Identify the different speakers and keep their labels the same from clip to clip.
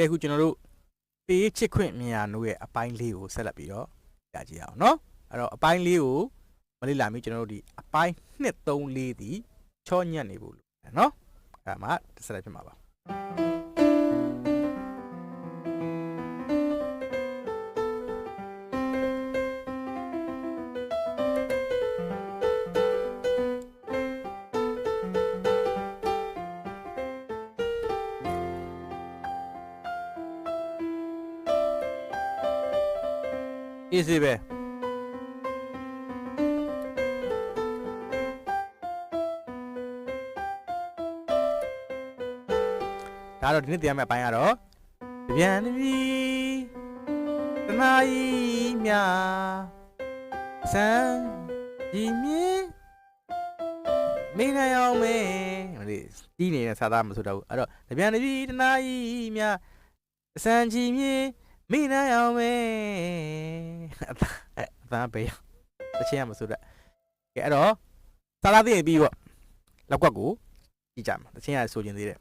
Speaker 1: ကဲအခုကျွန်တော်တို့တေးချစ်ခွင့်မြန်ရနိုးရဲ့အပိုင်းလေးကိုဆက်လက်ပြီးတော့ကြာကြည့်အောင်နော်အဲ့တော့အပိုင်းလေးကိုမလေးလာမီကျွန်တော်တို့ဒီအပိုင်း2 3 4ဒီချောညက်နေဖို့လို့နော်အဲ့ဒါမှဆက်လက်ဖြစ်မှာပါ အေးစေးပဲဒါတော့ဒီနေ့တရားမဲ့အပိုင်းကတော့တပြန်တပြီတနာကြီးမြစံဒီမြင်းမင်းနိုင်အောင်မေဟိုလေဒီနေတဲ့စာသားမဆိုတော့ဘူးအဲ့တော့တပြန်တပြီတနာကြီးမြစံကြီးမြင်းမိနိုင်အောင်မေ အသအသပေးတချင်းရမဆိုတော့ကဲအဲ့တော့စာသားသိရင်ပြီးပေါ့လောက်ကွက်ကိုကြည့်ကြမှာတချင်းရဆိုခြင်းသေးတယ်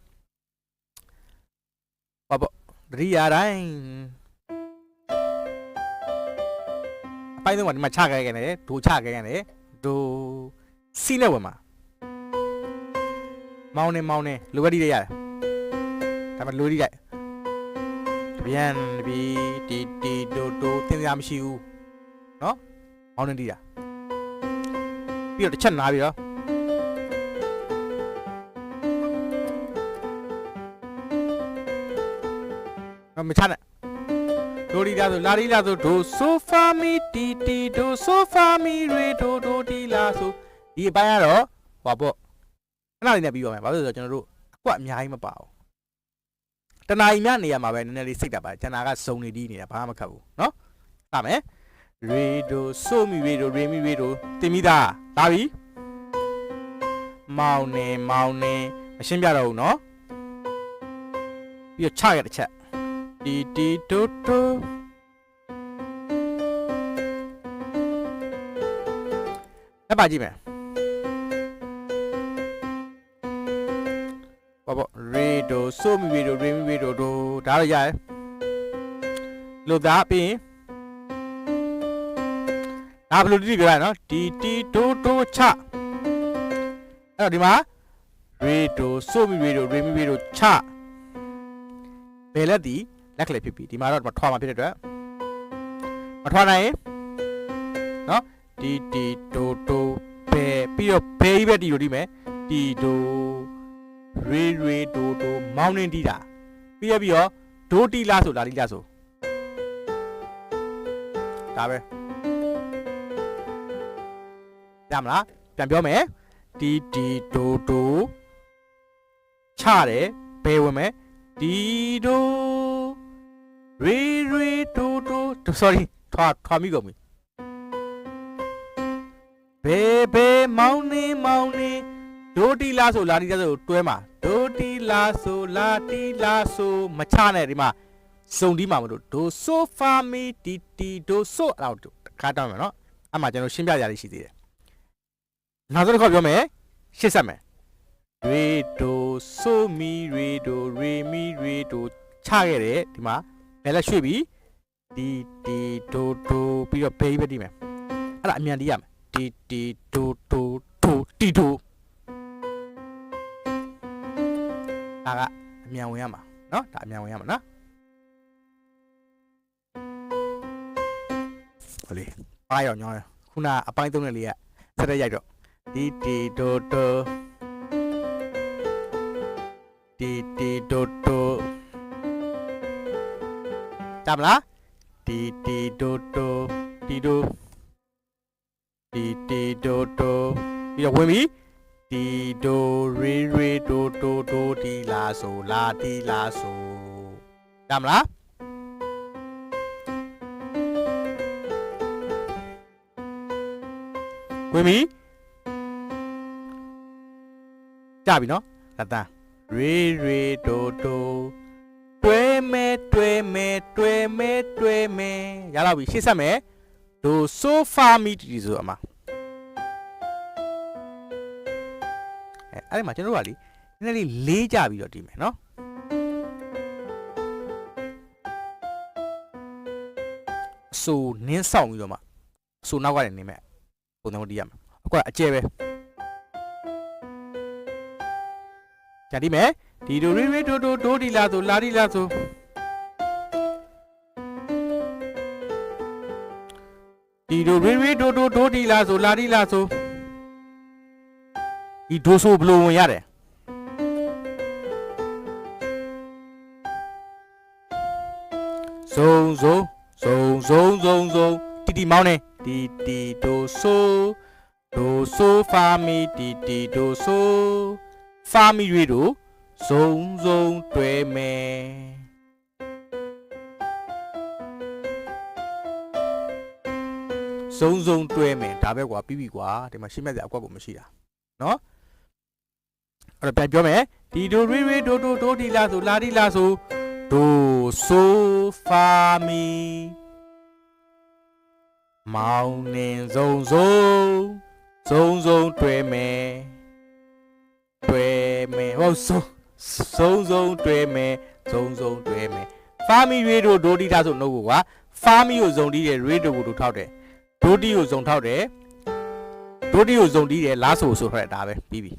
Speaker 1: ဟောပေါ့တတိယတိုင်းအပိုင်းတော့ဒီမှာချခဲ့ခဲ့တယ်ဒိုချခဲ့ခဲ့တယ်ဒိုစီနဲ့ဝင်မှာမောင်းနေမောင်းနေလိုဝက်ဒီရရတယ်ဒါပေမဲ့လိုဒီလိုက်ပြန်ပြီးတီတီတိုတိုသင်စရာမရှိဘူး เนาะမောင်းနေတီးတာပြီးတော့တစ်ချက်နားပြီးတော့မချနဲ့ဒိုဒီလာဆိုလာဒီလာဆိုဒိုဆိုဖာမီတီတီဒိုဆိုဖာမီရေဒိုဒိုတီလာဆိုဒီအပိုင်းကတော့ဟောပေါ့ခဏလေးနဲ့ပြီးပါမယ်ဘာလို့လဲဆိုတော့ကျွန်တော်တို့အကွက်အများကြီးမပါဘူး တနာ ਈ မြနေရမှာပဲနည်းနည်းလေးစိတ်တက်ပါကျန်တာကစုံနေဒီနေတာဘာမှမခတ်ဘူးเนาะစမယ် ရေဒိုဆိုမီရေဒိုရေမီရေဒိုတင်မိသားလာပြီမောင်နေမောင်နေမရှင်းပြတော့ဘူးเนาะပြီးတော့ချရတဲ့ချက်တီတီတိုတိုလက်ပါကြည့်မယ်ဘာပေါ့ရေဒိုဆိုမီရေဒိုရေမီရေဒိုဒိုဒါတော့ရတယ်လို့သားပြီးရင် ဒါဘယ်လိုတိတိပြောရနော်တီတီတိုတိုချအဲ့တော့ဒီမှာရေဒိုဆိုမီရေဒိုရေမီရေဒိုချဘယ်လက်ဒီလက်ကလေးဖြစ်ပြီဒီမှာတော့မထွားမှာဖြစ်တဲ့အတွက်မထွားနိုင်ရင်နော်တီတီတိုတိုဘယ်ပြီးတော့ဘယ်ကြီးပဲတီလို့ဒီမယ်တီတိုရေရေဒိုဒိုမောင်းနှင်းတီးတာပြီးရပြီးတော့ဒိုတီလာဆိုလာတီလာဆိုဒါပဲ ရမလားပြန်ပြောမယ်တီတီဒိုဒိုချတယ်ဘယ်ဝင်မယ်တီဒိုရေရေဒိုဒို sorry ထွာထွာမိကုန်ပြီဘယ်ဘယ်မောင်းနှင်းမောင်းနှင်းဒိုတီလာဆိုလာတီလာဆိုတွဲမှာဒိုတီလာဆိုလာတီလာဆိုမချနဲ့ဒီမှာစုံဒီမှာမလို့ဒိုဆိုဖာမီတီတီဒိုဆိုအဲ့တော့ခါတောင်းမယ်နော်အဲ့မှာကျွန်တော်ရှင်းပြကြရရှိသေးတယ် နောက်ဆုံးတစ်ခါပြောမယ်ရှင်းဆက်မယ်ရေဒိုဆိုမီရေဒိုရေမီရေဒိုချခဲ့တယ်ဒီမှာဘယ်လက်ရွှေ့ပြီးတီတီဒိုဒိုပြီးတော့ဘေးပဲတီးမယ်အဲ့ဒါအမြန်တီးရမယ်တီတီဒိုဒိုဒိုတီဒို ဒါကအမြန်ဝင်ရမှာเนาะဒါအမြန်ဝင်ရမှာနော်ဟိုလေပါရောညောင်းရခုနအပိုင်းသုံးနဲ့လေးကဆက်ရက်ရိုက်တော့ တီတီတိုတိုတီတီတိုတိုကြမလားတီတီတိုတိုတီတိုတီတီတိုတိုပြီးတော့ဝင်ပြီတီဒိုရေရေဒိုဒိုဒိုတီလာဆိုလာတီလာဆိုရမ ကြပြီနော်ကတန်းရေရေတိုတိုတွဲမဲတွဲမဲတွဲမဲတွဲမဲရတော့ပြီရှေ့ဆက်မယ်ဒိုဆိုဖာမီတီဆိုအမအဲအဲ့ဒီမှာကျွန်တော်တို့ကလေနည်းနည်းလေးကြပြီးတော့တီးမယ်နော်ဆိုနင်းဆောင်ပြီးတော့မှဆိုနောက်ကနေနေမယ်ပုံစံမျိုးတီးရမယ်အခုကအကျဲပဲ ကြတိမယ်ဒီဒိုရီရီဒိုဒိုဒိုဒီလာဆိုလာဒီလာဆိုဒီဒိုရီရီဒိုဒိုဒိုဒီလာဆိုလာဒီလာဆိုဒီဒိုဆိုဘယ်လိုဝင်ရတယ်ဇုံဇုံဇုံဇုံဇုံဇုံတီတီမောင်းနေတီတီဒိုဆိုဒိုဆိုဖာမီတီတီဒိုဆို ဖာမီရီတို့ဇုံဇုံတွဲမယ်ဇုံဇုံတွဲမယ်ဒါပဲကွာပြီးပြီကွာဒီမှာရှင်းမဲ့စရာအကွက်ကိုမရှိတာเนาะအဲ့တော့ပြန်ပြောမယ်ဒီဒိုရီရီဒိုဒိုဒိုဒီလာဆိုလာဒီလာဆိုဒိုဆိုဖာမီမောင်နှင်ဇုံဇုံဇုံဇုံတွဲမယ်တွဲ မယ်ဟုတ်ဇုံဇုံဇုံတွဲမယ်ဇုံဇုံတွဲမယ်ဖာမီရေဒိုဒိုဒီလာဆိုနှုတ်ကိုကွာဖာမီကိုဇုံတီးတယ်ရေဒိုကိုတို့ထောက်တယ်ဒိုတီကိုဇုံထောက်တယ်ဒိုတီကိုဇုံတီးတယ်လားဆိုဆိုထွက်တာပဲပြီးပြီ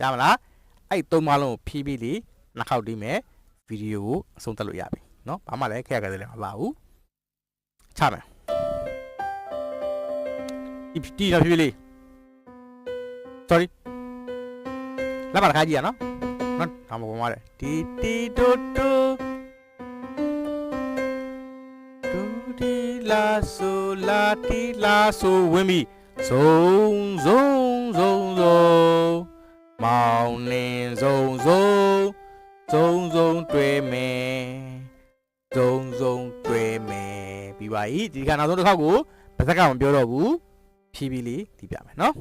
Speaker 1: ရမလားအဲ့သုံးပါလုံးကိုဖြည်းဖြည်းလေးနှစ်ခေါက်တီးမယ်ဗီဒီယိုကိုအဆုံးသတ်လို့ရပြီเนาะဘာမှလည်းခက်ရကြတယ်လည်းမပါဘူးချမယ်ဒီတီးတော့ဖြည်းဖြည်းလေး sorry လက်ပါတစ်ခါကြည့်ရနော်နော်ဒါမှမဟုတ်ပါနဲ့တီတီတိုတိုဒူဒီလာဆိုလာတီလာဆိုဝင်ပြီဇုံဇုံဇုံဇုံမောင်နှင်ဇုံဇုံဇုံဇုံတွေ့မယ်ဇုံဇုံတွေ့မယ်ပြီးပါပြီဒီကနောက်ဆုံးတစ်ခေါက်ကိုဗဇက်ကမပြောတော့ဘူးဖြည်းဖြည်းလေးဒီပြမယ်နော်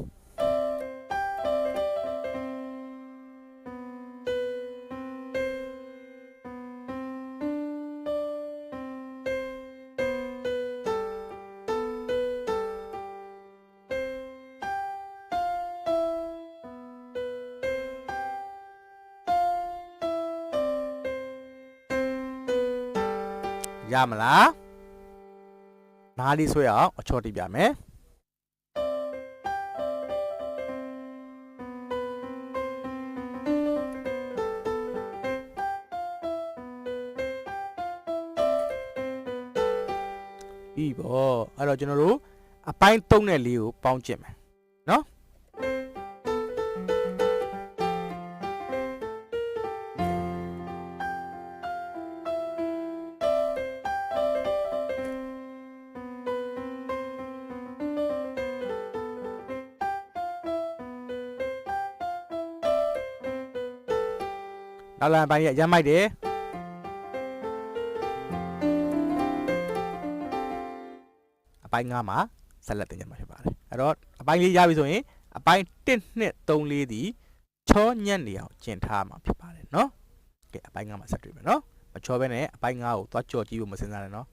Speaker 1: ရမလားနားလေးဆွဲအောင်အချော်တိပြမယ်ပြီပေါ့အဲ့တော့ကျွန်တော်တို့အပိုင်း3နဲ့4ကိုပေါင်းကြည့်မယ်နော် နောက်လာအပိုင်းရရမ်းမိုက်တယ်အပိုင်း9မှာဆက်လက်တင်ကြမှာဖြစ်ပါတယ်အဲ့တော့အပိုင်းလေးရပြီဆိုရင်အပိုင်း1 2 3 4ဒီချောညံ့နေအောင်ကျင်ထားမှာဖြစ်ပါတယ်เนาะကဲအပိုင်း9မှာဆက်တွေ့မယ်เนาะမချောဘဲနဲ့အပိုင်း9ကိုသွားကြော်ကြည့်ဖို့မစင်စားနဲ့เนาะ